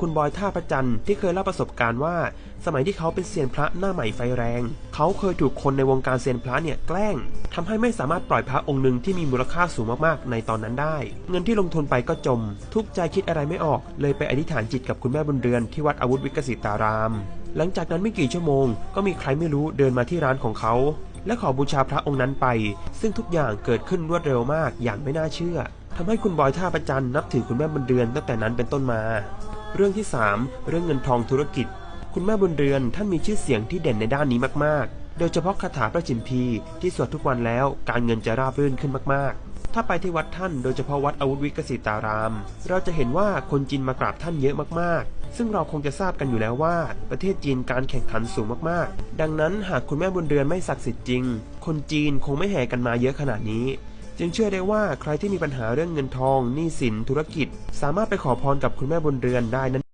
คุณบอยท่าพระจันที่เคยเล่าประสบการณ์ว่า สมัยที่เขาเป็นเซียนพระหน้าใหม่ไฟแรง เขาเคยถูกคนในวงการเซียนพระเนี่ยแกล้งทำให้ไม่สามารถปล่อยพระองค์หนึ่งที่มีมูลค่าสูงมากๆ ในตอนนั้นได้ เงินที่ลงทุนไปก็จม ทุกใจคิดอะไรไม่ออก เลยไปอธิษฐานจิตกับคุณแม่บุญเรือนที่วัดอาวุธวิกสิตาราม หลังจากนั้นไม่กี่ชั่วโมง ก็มีใครไม่รู้เดินมาที่ร้านของเขา และขอบูชาพระองค์นั้นไป ซึ่งทุกอย่างเกิดขึ้นรวดเร็วมากอย่างไม่น่าเชื่อ ทำให้คุณบอยท่าประจันนับถือคุณแม่บุญเรือนตั้งแต่นั้นเป็นต้นมา เรื่องที่ 3 เรื่องเงินทองธุรกิจ คุณแม่บุญเรือนท่านมีชื่อเสียงที่เด่นในด้านนี้มากๆ โดยเฉพาะคาถาพระจิมพีที่สวดทุกวันแล้วการเงินจะราบรื่นขึ้นมากๆถ้าไปที่วัดท่านโดยเฉพาะวัดอาวุธวิกสิตาราม เราจะเห็นว่าคนจีนมากราบท่านเยอะมากๆ ซึ่งเราคงจะทราบกันอยู่แล้วว่า ประเทศจีนการแข่งขันสูงมากๆ ดังนั้นหากคุณแม่บุญเรือนไม่ศักดิ์สิทธิ์จริง คนจีนคงไม่แห่กันมาเยอะขนาดนี้ จึงเชื่อได้ว่าใครที่มีปัญหาเรื่องเงินทองหนี้สินธุรกิจ สามารถไปขอพรกับคุณแม่บนเรือนได้นั้น